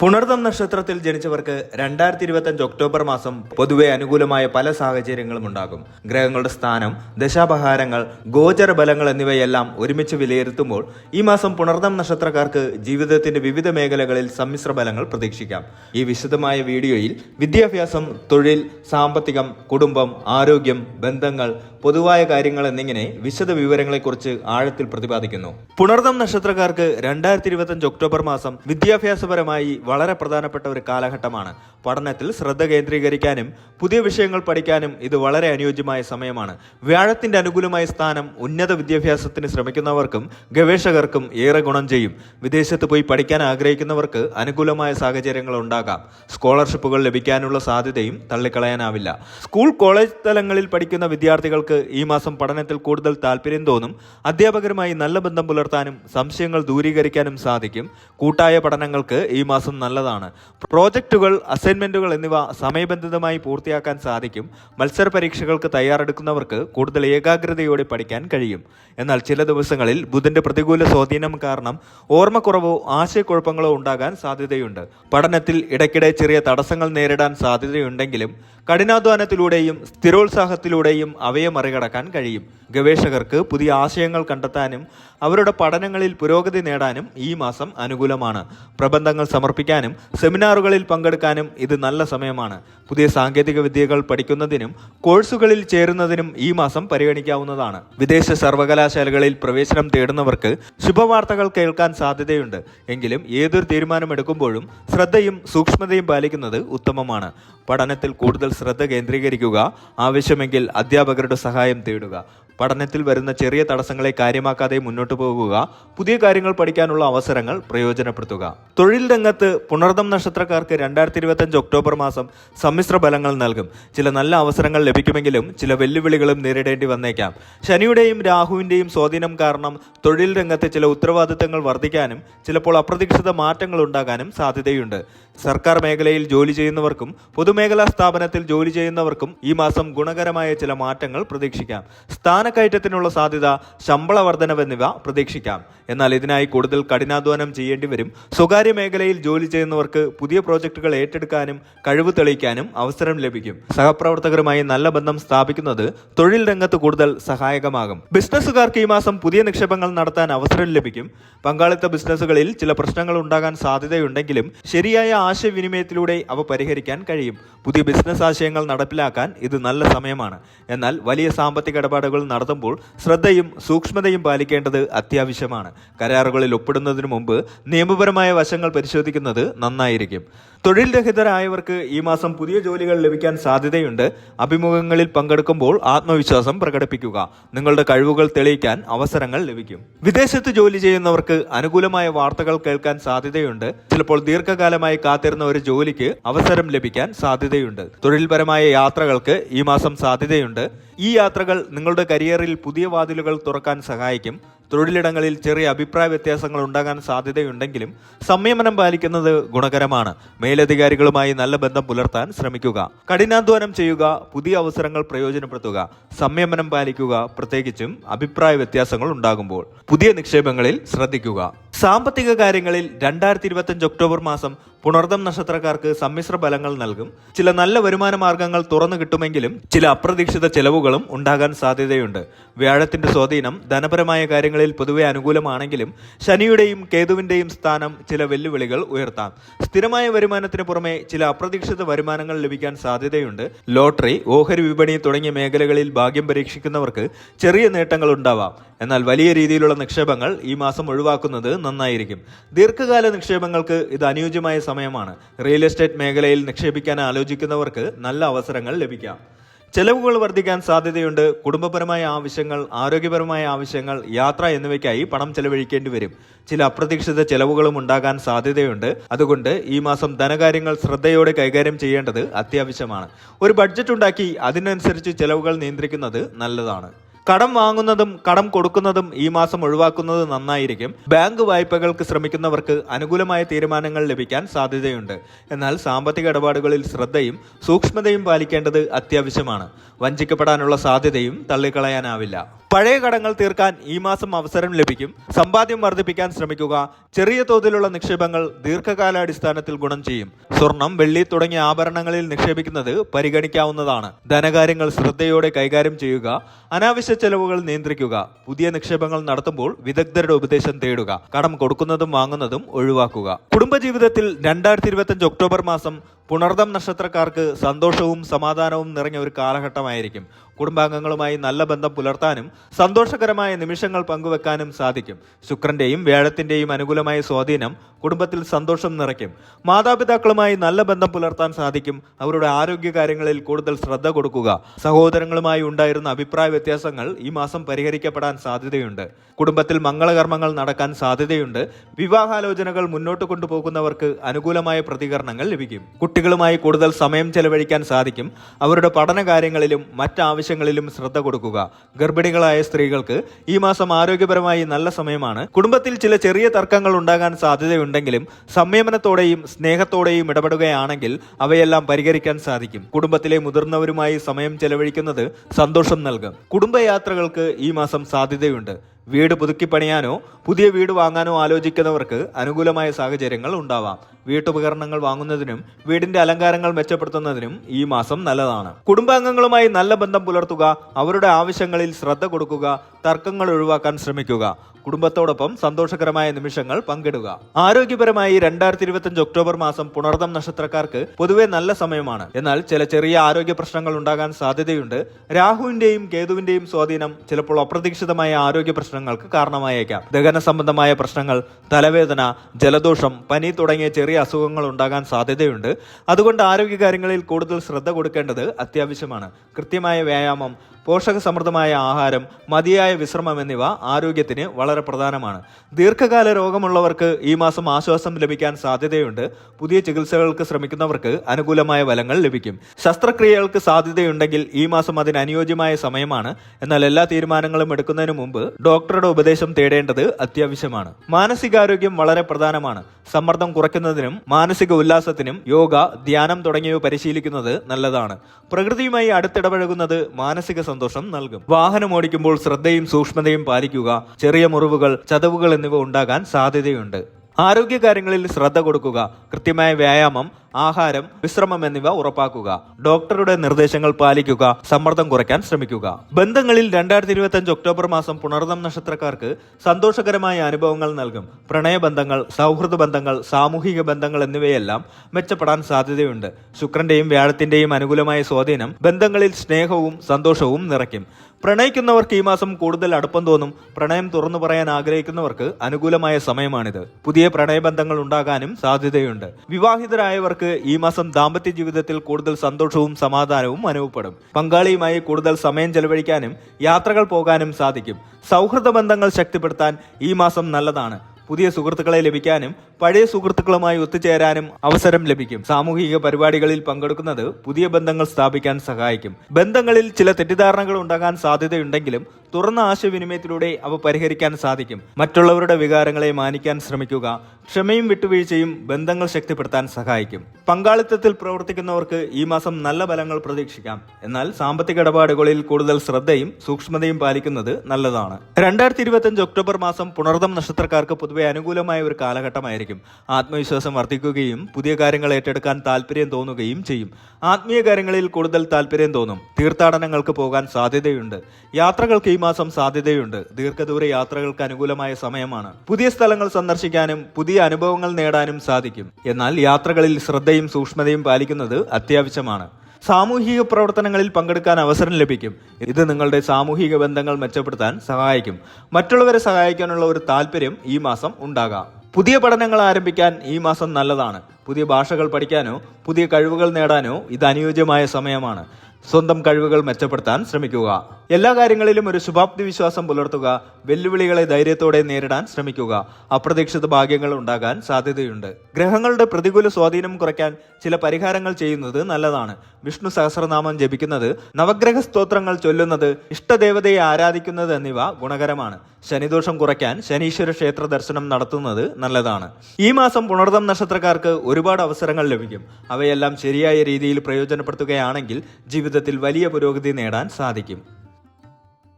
പുണർദം നക്ഷത്രത്തിൽ ജനിച്ചവർക്ക് രണ്ടായിരത്തി ഇരുപത്തഞ്ച് ഒക്ടോബർ മാസം പൊതുവെ അനുകൂലമായ പല സാഹചര്യങ്ങളും ഉണ്ടാകും. ഗ്രഹങ്ങളുടെ സ്ഥാനം ദശാപഹാരങ്ങൾ ഗോചര ബലങ്ങൾ എന്നിവയെല്ലാം ഒരുമിച്ച് വിലയിരുത്തുമ്പോൾ ഈ മാസം പുണർദം നക്ഷത്രക്കാർക്ക് ജീവിതത്തിന്റെ വിവിധ മേഖലകളിൽ സമ്മിശ്ര ബലങ്ങൾ പ്രതീക്ഷിക്കാം. ഈ വിശദമായ വീഡിയോയിൽ വിദ്യാഭ്യാസം തൊഴിൽ സാമ്പത്തികം കുടുംബം ആരോഗ്യം ബന്ധങ്ങൾ പൊതുവായ കാര്യങ്ങൾ എന്നിങ്ങനെ വിശദ വിവരങ്ങളെക്കുറിച്ച് ആഴത്തിൽ പ്രതിപാദിക്കുന്നു. പുണർദം നക്ഷത്രക്കാർക്ക് രണ്ടായിരത്തി ഇരുപത്തഞ്ച് ഒക്ടോബർ മാസം വിദ്യാഭ്യാസപരമായി വളരെ പ്രധാനപ്പെട്ട ഒരു കാലഘട്ടമാണ്. പഠനത്തിൽ ശ്രദ്ധ കേന്ദ്രീകരിക്കാനും പുതിയ വിഷയങ്ങൾ പഠിക്കാനും ഇത് വളരെ അനുയോജ്യമായ സമയമാണ്. വ്യാഴത്തിന്റെ അനുകൂലമായ സ്ഥാനം ഉന്നത വിദ്യാഭ്യാസത്തിന് ശ്രമിക്കുന്നവർക്കും ഗവേഷകർക്കും ഏറെ ഗുണം ചെയ്യും. വിദേശത്ത് പോയി പഠിക്കാൻ ആഗ്രഹിക്കുന്നവർക്ക് അനുകൂലമായ സാഹചര്യങ്ങൾ ഉണ്ടാകാം. സ്കോളർഷിപ്പുകൾ ലഭിക്കാനുള്ള സാധ്യതയും തള്ളിക്കളയാനാവില്ല. സ്കൂൾ കോളേജ് തലങ്ങളിൽ പഠിക്കുന്ന വിദ്യാർത്ഥികൾക്ക് ഈ മാസം പഠനത്തിൽ കൂടുതൽ താല്പര്യം തോന്നും. അധ്യാപകരുമായി നല്ല ബന്ധം പുലർത്താനും സംശയങ്ങൾ ദൂരീകരിക്കാനും സാധിക്കും. കൂട്ടായ പഠനങ്ങൾക്ക് ഈ മാസം നല്ലതാണ്. പ്രോജക്റ്റുകൾ അസൈൻമെന്റുകൾ എന്നിവ സമയബന്ധിതമായി പൂർത്തിയാക്കാൻ സാധിക്കും. മത്സര പരീക്ഷകൾക്ക് തയ്യാറെടുക്കുന്നവർക്ക് കൂടുതൽ ഏകാഗ്രതയോടെ പഠിക്കാൻ കഴിയും. എന്നാൽ ചില ദിവസങ്ങളിൽ ബുധന്റെ പ്രതികൂല സ്വാധീനം കാരണം ഓർമ്മക്കുറവോ ആശയക്കുഴപ്പങ്ങളോ ഉണ്ടാകാൻ സാധ്യതയുണ്ട്. പഠനത്തിൽ ഇടയ്ക്കിടെ ചെറിയ തടസ്സങ്ങൾ നേരിടാൻ സാധ്യതയുണ്ടെങ്കിലും കഠിനാധ്വാനത്തിലൂടെയും സ്ഥിരോത്സാഹത്തിലൂടെയും അവയെ മറികടക്കാൻ കഴിയും. ഗവേഷകർക്ക് പുതിയ ആശയങ്ങൾ കണ്ടെത്താനും അവരുടെ പഠനങ്ങളിൽ പുരോഗതി നേടാനും ഈ മാസം അനുകൂലമാണ്. പ്രബന്ധങ്ങൾ സമർപ്പിക്കാനും സെമിനാറുകളിൽ പങ്കെടുക്കാനും ഇത് നല്ല സമയമാണ്. പുതിയ സാങ്കേതിക വിദ്യകൾ പഠിക്കുന്നതിനും കോഴ്സുകളിൽ ചേരുന്നതിനും ഈ മാസം പരിഗണിക്കാവുന്നതാണ്. വിദേശ സർവകലാശാലകളിൽ പ്രവേശനം തേടുന്നവർക്ക് ശുഭവാർത്തകൾ കേൾക്കാൻ സാധ്യതയുണ്ട്. എങ്കിലും ഏതൊരു തീരുമാനമെടുക്കുമ്പോഴും ശ്രദ്ധയും സൂക്ഷ്മതയും പാലിക്കുന്നത് ഉത്തമമാണ്. പഠനത്തിൽ കൂടുതൽ ശ്രദ്ധ കേന്ദ്രീകരിക്കുക ആവശ്യമെങ്കിൽ അധ്യാപകരുടെ സഹായം തേടുക. പഠനത്തിൽ വരുന്ന ചെറിയ തടസ്സങ്ങളെ കാര്യമാക്കാതെ മുന്നോട്ട് പോകുക പുതിയ കാര്യങ്ങൾ പഠിക്കാനുള്ള അവസരങ്ങൾ പ്രയോജനപ്പെടുത്തുക. തൊഴിൽ രംഗത്ത് പുണർദം നക്ഷത്രക്കാർക്ക് രണ്ടായിരത്തി ഇരുപത്തഞ്ച് ഒക്ടോബർ മാസം സമ്മിശ്ര ഫലങ്ങൾ നൽകും. ചില നല്ല അവസരങ്ങൾ ലഭിക്കുമെങ്കിലും ചില വെല്ലുവിളികളും നേരിടേണ്ടി വന്നേക്കാം. ശനിയുടെയും രാഹുവിന്റെയും സ്വാധീനം കാരണം തൊഴിൽ രംഗത്ത് ചില ഉത്തരവാദിത്തങ്ങൾ വർദ്ധിക്കാനും ചിലപ്പോൾ അപ്രതീക്ഷിത മാറ്റങ്ങൾ ഉണ്ടാകാനും സാധ്യതയുണ്ട്. സർക്കാർ മേഖലയിൽ ജോലി ചെയ്യുന്നവർക്കും പൊതുമേഖലാ സ്ഥാപനത്തിൽ ജോലി ചെയ്യുന്നവർക്കും ഈ മാസം ഗുണകരമായ ചില മാറ്റങ്ങൾ പ്രതീക്ഷിക്കാം. സ്ഥാനക്കയറ്റത്തിനുള്ള സാധ്യത ശമ്പള വർധനവ് എന്നിവ പ്രതീക്ഷിക്കാം. എന്നാൽ ഇതിനായി കൂടുതൽ കഠിനാധ്വാനം ചെയ്യേണ്ടി വരും. സ്വകാര്യ മേഖലയിൽ ജോലി ചെയ്യുന്നവർക്ക് പുതിയ പ്രോജക്റ്റുകൾ ഏറ്റെടുക്കാനും കഴിവ് തെളിയിക്കാനും അവസരം ലഭിക്കും. സഹപ്രവർത്തകരുമായി നല്ല ബന്ധം സ്ഥാപിക്കുന്നത് തൊഴിൽ രംഗത്ത് കൂടുതൽ സഹായകമാകും. ബിസിനസ്സുകാർക്ക് ഈ മാസം പുതിയ നിക്ഷേപങ്ങൾ നടത്താൻ അവസരം ലഭിക്കും. പങ്കാളിത്ത ബിസിനസ്സുകളിൽ ചില പ്രശ്നങ്ങൾ ഉണ്ടാകാൻ സാധ്യതയുണ്ടെങ്കിലും ശരിയായ ആശയവിനിമയത്തിലൂടെ അവ പരിഹരിക്കാൻ കഴിയും. പുതിയ ബിസിനസ് ആശയങ്ങൾ നടപ്പിലാക്കാൻ ഇത് നല്ല സമയമാണ്. എന്നാൽ വലിയ സാമ്പത്തിക ഇടപാടുകൾ നടത്തുമ്പോൾ ശ്രദ്ധയും സൂക്ഷ്മതയും പാലിക്കേണ്ടത് അത്യാവശ്യമാണ്. കരാറുകളിൽ ഒപ്പിടുന്നതിന് മുമ്പ് നിയമപരമായ വശങ്ങൾ പരിശോധിക്കുന്നത് നന്നായിരിക്കും. തൊഴിൽ രഹിതരായവർക്ക് ഈ മാസം പുതിയ ജോലികൾ ലഭിക്കാൻ സാധ്യതയുണ്ട്. അഭിമുഖങ്ങളിൽ പങ്കെടുക്കുമ്പോൾ ആത്മവിശ്വാസം പ്രകടിപ്പിക്കുക. നിങ്ങളുടെ കഴിവുകൾ തെളിയിക്കാൻ അവസരങ്ങൾ ലഭിക്കും. വിദേശത്ത് ജോലി ചെയ്യുന്നവർക്ക് അനുകൂലമായ വാർത്തകൾ കേൾക്കാൻ സാധ്യതയുണ്ട്. ചിലപ്പോൾ ദീർഘകാലമായി കാത്തിരുന്ന ഒരു ജോലിക്ക് അവസരം ലഭിക്കാൻ സാധ്യതയുണ്ട്. തൊഴിൽപരമായ യാത്രകൾക്ക് ഈ മാസം സാധ്യതയുണ്ട്. ഈ യാത്രകൾ നിങ്ങളുടെ കരിയറിൽ പുതിയ വാതിലുകൾ തുറക്കാൻ സഹായിക്കും. തൊഴിലിടങ്ങളിൽ ചെറിയ അഭിപ്രായ വ്യത്യാസങ്ങൾ ഉണ്ടാകാൻ സാധ്യതയുണ്ടെങ്കിലും സംയമനം പാലിക്കുന്നത് ഗുണകരമാണ്. മേലധികാരികളുമായി നല്ല ബന്ധം പുലർത്താൻ ശ്രമിക്കുക. കഠിനാധ്വാനം ചെയ്യുക പുതിയ അവസരങ്ങൾ പ്രയോജനപ്പെടുത്തുക സംയമനം പാലിക്കുക പ്രത്യേകിച്ചും അഭിപ്രായ വ്യത്യാസങ്ങൾ ഉണ്ടാകുമ്പോൾ. പുതിയ നിക്ഷേപങ്ങളിൽ ശ്രദ്ധിക്കുക. സാമ്പത്തിക കാര്യങ്ങളിൽ രണ്ടായിരത്തി ഇരുപത്തഞ്ച് ഒക്ടോബർ മാസം പുണർദം നക്ഷത്രക്കാർക്ക് സമ്മിശ്ര ഫലങ്ങൾ നൽകും. ചില നല്ല വരുമാന മാർഗങ്ങൾ തുറന്നു കിട്ടുമെങ്കിലും ചില അപ്രതീക്ഷിത ചെലവുകളും ഉണ്ടാകാൻ സാധ്യതയുണ്ട്. വ്യാഴത്തിന്റെ സ്വാധീനം ധനപരമായ കാര്യങ്ങളിൽ പൊതുവെ അനുകൂലമാണെങ്കിലും ശനിയുടെയും കേതുവിന്റെയും സ്ഥാനം ചില വെല്ലുവിളികൾ ഉയർത്താം. സ്ഥിരമായ വരുമാനത്തിന് പുറമെ ചില അപ്രതീക്ഷിത വരുമാനങ്ങൾ ലഭിക്കാൻ സാധ്യതയുണ്ട്. ലോട്ടറി ഓഹരി വിപണി തുടങ്ങിയ മേഖലകളിൽ ഭാഗ്യം പരീക്ഷിക്കുന്നവർക്ക് ചെറിയ നേട്ടങ്ങൾ ഉണ്ടാവാം. എന്നാൽ വലിയ രീതിയിലുള്ള നിക്ഷേപങ്ങൾ ഈ മാസം ഒഴിവാക്കുന്നത് നന്നായിരിക്കും. ദീർഘകാല നിക്ഷേപങ്ങൾക്ക് ഇത് അനുയോജ്യമായ സമയമാണ്. റിയൽ എസ്റ്റേറ്റ് മേഖലയിൽ നിക്ഷേപിക്കാൻ ആലോചിക്കുന്നവർക്ക് നല്ല അവസരങ്ങൾ ലഭിക്കാം. ചെലവുകൾ വർദ്ധിക്കാൻ സാധ്യതയുണ്ട്. കുടുംബപരമായ ആവശ്യങ്ങൾ ആരോഗ്യപരമായ ആവശ്യങ്ങൾ യാത്ര എന്നിവയ്ക്കായി പണം ചെലവഴിക്കേണ്ടി വരും. ചില അപ്രതീക്ഷിത ചെലവുകളും ഉണ്ടാകാൻ സാധ്യതയുണ്ട്. അതുകൊണ്ട് ഈ മാസം ധനകാര്യങ്ങൾ ശ്രദ്ധയോടെ കൈകാര്യം ചെയ്യേണ്ടത് അത്യാവശ്യമാണ്. ഒരു ബഡ്ജറ്റ് ഉണ്ടാക്കി അതിനനുസരിച്ച് ചെലവുകൾ നിയന്ത്രിക്കുന്നത് നല്ലതാണ്. കടം വാങ്ങുന്നതും കടം കൊടുക്കുന്നതും ഈ മാസം ഒഴിവാക്കുന്നത് നന്നായിരിക്കും. ബാങ്ക് വായ്പകൾക്ക് ശ്രമിക്കുന്നവർക്ക് അനുകൂലമായ തീരുമാനങ്ങൾ ലഭിക്കാൻ സാധ്യതയുണ്ട്. എന്നാൽ സാമ്പത്തിക ഇടപാടുകളിൽ ശ്രദ്ധയും സൂക്ഷ്മതയും പാലിക്കേണ്ടത് അത്യാവശ്യമാണ്. വഞ്ചിക്കപ്പെടാനുള്ള സാധ്യതയും തള്ളിക്കളയാനാവില്ല. പഴയ കടങ്ങൾ തീർക്കാൻ ഈ മാസം അവസരം ലഭിക്കും. സമ്പാദ്യം വർദ്ധിപ്പിക്കാൻ ശ്രമിക്കുക. ചെറിയ തോതിലുള്ള നിക്ഷേപങ്ങൾ ദീർഘകാലാടിസ്ഥാനത്തിൽ ഗുണം ചെയ്യും. സ്വർണം വെള്ളി തുടങ്ങിയ ആഭരണങ്ങളിൽ നിക്ഷേപിക്കുന്നത് പരിഗണിക്കാവുന്നതാണ്. ധനകാര്യങ്ങൾ ശ്രദ്ധയോടെ കൈകാര്യം ചെയ്യുക. അനാവശ്യ ചെലവുകൾ നിയന്ത്രിക്കുക പുതിയ നിക്ഷേപങ്ങൾ നടത്തുമ്പോൾ വിദഗ്ധരുടെ ഉപദേശം തേടുക കടം കൊടുക്കുന്നതും വാങ്ങുന്നതും ഒഴിവാക്കുക. കുടുംബജീവിതത്തിൽ രണ്ടായിരത്തി ഇരുപത്തിയഞ്ച് ഒക്ടോബർ മാസം പുണർദം നക്ഷത്രക്കാർക്ക് സന്തോഷവും സമാധാനവും നിറഞ്ഞ ഒരു കാലഘട്ടമായിരിക്കും. കുടുംബാംഗങ്ങളുമായി നല്ല ബന്ധം പുലർത്താനും സന്തോഷകരമായ നിമിഷങ്ങൾ പങ്കുവെക്കാനും സാധിക്കും. ശുക്രന്റെയും വ്യാഴത്തിന്റെയും അനുകൂലമായ സ്വാധീനം കുടുംബത്തിൽ സന്തോഷം നിറയ്ക്കും. മാതാപിതാക്കളുമായി നല്ല ബന്ധം പുലർത്താൻ സാധിക്കും. അവരുടെ ആരോഗ്യകാര്യങ്ങളിൽ കൂടുതൽ ശ്രദ്ധ കൊടുക്കുക. സഹോദരങ്ങളുമായി ഉണ്ടായിരുന്ന അഭിപ്രായ വ്യത്യാസങ്ങൾ ഈ മാസം പരിഹരിക്കപ്പെടാൻ സാധ്യതയുണ്ട്. കുടുംബത്തിൽ മംഗളകർമ്മങ്ങൾ നടക്കാൻ സാധ്യതയുണ്ട്. വിവാഹാലോചനകൾ മുന്നോട്ട് കൊണ്ടുപോകുന്നവർക്ക് അനുകൂലമായ പ്രതികരണങ്ങൾ ലഭിക്കും. കുട്ടികളുമായി കൂടുതൽ സമയം ചെലവഴിക്കാൻ സാധിക്കും. അവരുടെ പഠന കാര്യങ്ങളിലും മറ്റാവശ്യങ്ങളിലും ശ്രദ്ധ കൊടുക്കുക. ഗർഭിണികളായ സ്ത്രീകൾക്ക് ഈ മാസം ആരോഗ്യപരമായി നല്ല സമയമാണ്. കുടുംബത്തിൽ ചില ചെറിയ തർക്കങ്ങൾ ഉണ്ടാകാൻ സാധ്യതയുണ്ടെങ്കിലും സംയമനത്തോടെയും സ്നേഹത്തോടെയും ഇടപെടുകയാണെങ്കിൽ അവയെല്ലാം പരിഹരിക്കാൻ സാധിക്കും. കുടുംബത്തിലെ മുതിർന്നവരുമായി സമയം ചെലവഴിക്കുന്നത് സന്തോഷം നൽകും. കുടുംബയാത്രകൾക്ക് ഈ മാസം സാധ്യതയുണ്ട്. വീട് പുതുക്കിപ്പണിയാനോ പുതിയ വീട് വാങ്ങാനോ ആലോചിക്കുന്നവർക്ക് അനുകൂലമായ സാഹചര്യങ്ങൾ ഉണ്ടാവാം. വീട്ടുപകരണങ്ങൾ വാങ്ങുന്നതിനും വീടിന്റെ അലങ്കാരങ്ങൾ മെച്ചപ്പെടുത്തുന്നതിനും ഈ മാസം നല്ലതാണ്. കുടുംബാംഗങ്ങളുമായി നല്ല ബന്ധം പുലർത്തുക അവരുടെ ആവശ്യങ്ങളിൽ ശ്രദ്ധ കൊടുക്കുക തർക്കങ്ങൾ ഒഴിവാക്കാൻ ശ്രമിക്കുക. കുടുംബത്തോടൊപ്പം സന്തോഷകരമായ നിമിഷങ്ങൾ പങ്കിടുക. ആരോഗ്യപരമായി രണ്ടായിരത്തി ഇരുപത്തിയഞ്ച് ഒക്ടോബർ മാസം പുണർദം നക്ഷത്രക്കാർക്ക് പൊതുവെ നല്ല സമയമാണ്. എന്നാൽ ചില ചെറിയ ആരോഗ്യ പ്രശ്നങ്ങൾ ഉണ്ടാകാൻ സാധ്യതയുണ്ട്. രാഹുവിന്റെയും കേതുവിന്റെയും സ്വാധീനം ചിലപ്പോൾ അപ്രതീക്ഷിതമായ ആരോഗ്യ പ്രശ്നങ്ങൾക്ക് കാരണമായേക്കാം. ദഹന സംബന്ധമായ പ്രശ്നങ്ങൾ തലവേദന ജലദോഷം പനി തുടങ്ങിയ ചെറിയ അസുഖങ്ങൾ ഉണ്ടാകാൻ സാധ്യതയുണ്ട്. അതുകൊണ്ട് ആരോഗ്യകാര്യങ്ങളിൽ കൂടുതൽ ശ്രദ്ധ കൊടുക്കേണ്ടത് അത്യാവശ്യമാണ്. കൃത്യമായ വ്യായാമം പോഷക സമൃദ്ധമായ ആഹാരം മതിയായ വിശ്രമം എന്നിവ ആരോഗ്യത്തിന് വളരെ പ്രധാനമാണ്. ദീർഘകാല രോഗമുള്ളവർക്ക് ഈ മാസം ആശ്വാസം ലഭിക്കാൻ സാധ്യതയുണ്ട്. പുതിയ ചികിത്സകൾക്ക് ശ്രമിക്കുന്നവർക്ക് അനുകൂലമായ ഫലങ്ങൾ ലഭിക്കും. ശസ്ത്രക്രിയകൾക്ക് സാധ്യതയുണ്ടെങ്കിൽ ഈ മാസം അതിന് അനുയോജ്യമായ സമയമാണ്. എന്നാൽ എല്ലാ തീരുമാനങ്ങളും എടുക്കുന്നതിന് മുമ്പ് ഡോക്ടറുടെ ഉപദേശം തേടേണ്ടത് അത്യാവശ്യമാണ്. മാനസികാരോഗ്യം വളരെ പ്രധാനമാണ്. സമ്മർദ്ദം കുറയ്ക്കുന്നതിനും മാനസിക ഉല്ലാസത്തിനും യോഗ ധ്യാനം തുടങ്ങിയവ പരിശീലിക്കുന്നത് നല്ലതാണ്. പ്രകൃതിയുമായി അടുത്തിടപഴകുന്നത് മാനസിക സന്തോഷം നൽകും. വാഹനം ഓടിക്കുമ്പോൾ ശ്രദ്ധയും സൂക്ഷ്മതയും പാലിക്കുക ചെറിയ മുറിവുകൾ ചതവുകൾ എന്നിവ ഉണ്ടാകാൻ സാധ്യതയുണ്ട്. ആരോഗ്യകാര്യങ്ങളിൽ ശ്രദ്ധ കൊടുക്കുക കൃത്യമായ വ്യായാമം ആഹാരം വിശ്രമം എന്നിവ ഉറപ്പാക്കുക. ഡോക്ടറുടെ നിർദ്ദേശങ്ങൾ പാലിക്കുക സമ്മർദ്ദം കുറയ്ക്കാൻ ശ്രമിക്കുക. ബന്ധങ്ങളിൽ രണ്ടായിരത്തി ഇരുപത്തി ഒക്ടോബർ മാസം പുണർദം നക്ഷത്രക്കാർക്ക് സന്തോഷകരമായ അനുഭവങ്ങൾ നൽകും. പ്രണയബന്ധങ്ങൾ സൗഹൃദ ബന്ധങ്ങൾ സാമൂഹിക ബന്ധങ്ങൾ എന്നിവയെല്ലാം മെച്ചപ്പെടാൻ സാധ്യതയുണ്ട്. ശുക്രന്റെയും വ്യാഴത്തിന്റെയും അനുകൂലമായ സ്വാധീനം ബന്ധങ്ങളിൽ സ്നേഹവും സന്തോഷവും നിറയ്ക്കും. പ്രണയിക്കുന്നവർക്ക് ഈ മാസം കൂടുതൽ അടുപ്പം തോന്നും പ്രണയം തുറന്നു പറയാൻ ആഗ്രഹിക്കുന്നവർക്ക് അനുകൂലമായ സമയമാണിത്. പുതിയ പ്രണയബന്ധങ്ങൾ ഉണ്ടാകാനും സാധ്യതയുണ്ട്. വിവാഹിതരായവർക്ക് ഈ മാസം ദാമ്പത്യ ജീവിതത്തിൽ കൂടുതൽ സന്തോഷവും സമാധാനവും അനുഭവപ്പെടും. പങ്കാളിയുമായി കൂടുതൽ സമയം ചെലവഴിക്കാനും യാത്രകൾ പോകാനും സാധിക്കും. സൗഹൃദ ബന്ധങ്ങൾ ശക്തിപ്പെടുത്താൻ ഈ മാസം നല്ലതാണ്. പുതിയ സുഹൃത്തുക്കളെ ലഭിക്കാനും പഴയ സുഹൃത്തുക്കളുമായി ഒത്തുചേരാനും അവസരം ലഭിക്കും. സാമൂഹിക പരിപാടികളിൽ പങ്കെടുക്കുന്നത് പുതിയ ബന്ധങ്ങൾ സ്ഥാപിക്കാൻ സഹായിക്കും. ബന്ധങ്ങളിൽ ചില തെറ്റിദ്ധാരണകൾ ഉണ്ടാകാൻ സാധ്യതയുണ്ടെങ്കിലും തുറന്ന ആശയവിനിമയത്തിലൂടെ അവ പരിഹരിക്കാൻ സാധിക്കും. മറ്റുള്ളവരുടെ വികാരങ്ങളെ മാനിക്കാൻ ശ്രമിക്കുക ക്ഷമയും വിട്ടുവീഴ്ചയും ബന്ധങ്ങൾ ശക്തിപ്പെടുത്താൻ സഹായിക്കും. പങ്കാളിത്തത്തിൽ പ്രവർത്തിക്കുന്നവർക്ക് ഈ മാസം നല്ല ഫലങ്ങൾ പ്രതീക്ഷിക്കാം. എന്നാൽ സാമ്പത്തിക ഇടപാടുകളിൽ കൂടുതൽ ശ്രദ്ധയും സൂക്ഷ്മതയും പാലിക്കുന്നത് നല്ലതാണ്. രണ്ടായിരത്തി ഇരുപത്തിയഞ്ച് ഒക്ടോബർ മാസം പുണർദം നക്ഷത്രക്കാർക്ക് പൊതുവെ അനുകൂലമായ ഒരു കാലഘട്ടമായിരിക്കും. ആത്മവിശ്വാസം വർദ്ധിക്കുകയും പുതിയ കാര്യങ്ങൾ ഏറ്റെടുക്കാൻ താല്പര്യം തോന്നുകയും ചെയ്യും. ആത്മീയ കാര്യങ്ങളിൽ കൂടുതൽ താല്പര്യം തോന്നും. തീർത്ഥാടനങ്ങൾക്ക് പോകാൻ സാധ്യതയുണ്ട്. യാത്രകൾക്ക് ഈ മാസം സാധ്യതയുണ്ട്. ദീർഘദൂര യാത്രകൾക്ക് അനുകൂലമായ സമയമാണ്. പുതിയ സ്ഥലങ്ങൾ സന്ദർശിക്കാനും പുതിയ അനുഭവങ്ങൾ നേടാനും സാധിക്കും. എന്നാൽ യാത്രകളിൽ ശ്രദ്ധയും സൂക്ഷ്മതയും പാലിക്കുന്നത് അത്യാവശ്യമാണ്. സാമൂഹിക പ്രവർത്തനങ്ങളിൽ പങ്കെടുക്കാൻ അവസരം ലഭിക്കും. ഇത് നിങ്ങളുടെ സാമൂഹിക ബന്ധങ്ങൾ മെച്ചപ്പെടുത്താൻ സഹായിക്കും. മറ്റുള്ളവരെ സഹായിക്കാനുള്ള ഒരു താല്പര്യം ഈ മാസം ഉണ്ടാകാം. പുതിയ പഠനങ്ങൾ ആരംഭിക്കാൻ ഈ മാസം നല്ലതാണ്. പുതിയ ഭാഷകൾ പഠിക്കാനോ പുതിയ കഴിവുകൾ നേടാനോ ഇത് അനുയോജ്യമായ സമയമാണ്. സ്വന്തം കഴിവുകൾ മെച്ചപ്പെടുത്താൻ ശ്രമിക്കുക. എല്ലാ കാര്യങ്ങളിലും ഒരു ശുഭാപ്തി വിശ്വാസം പുലർത്തുക വെല്ലുവിളികളെ ധൈര്യത്തോടെ നേരിടാൻ ശ്രമിക്കുക. അപ്രതീക്ഷിത ഭാഗ്യങ്ങൾ ഉണ്ടാകാൻ സാധ്യതയുണ്ട്. ഗ്രഹങ്ങളുടെ പ്രതികൂല സ്വാധീനം കുറയ്ക്കാൻ ചില പരിഹാരങ്ങൾ ചെയ്യുന്നത് നല്ലതാണ്. വിഷ്ണു സഹസ്രനാമം ജപിക്കുന്നത് നവഗ്രഹ സ്തോത്രങ്ങൾ ചൊല്ലുന്നത് ഇഷ്ടദേവതയെ ആരാധിക്കുന്നത് എന്നിവ ഗുണകരമാണ്. ശനിദോഷം കുറയ്ക്കാൻ ശനീശ്വര ക്ഷേത്ര ദർശനം നടത്തുന്നത് നല്ലതാണ്. ഈ മാസം പുണർദം നക്ഷത്രക്കാർക്ക് ഒരുപാട് അവസരങ്ങൾ ലഭിക്കും. അവയെല്ലാം ശരിയായ രീതിയിൽ പ്രയോജനപ്പെടുത്തുകയാണെങ്കിൽ ജീവിതത്തിൽ വലിയ പുരോഗതി നേടാൻ സാധിക്കും.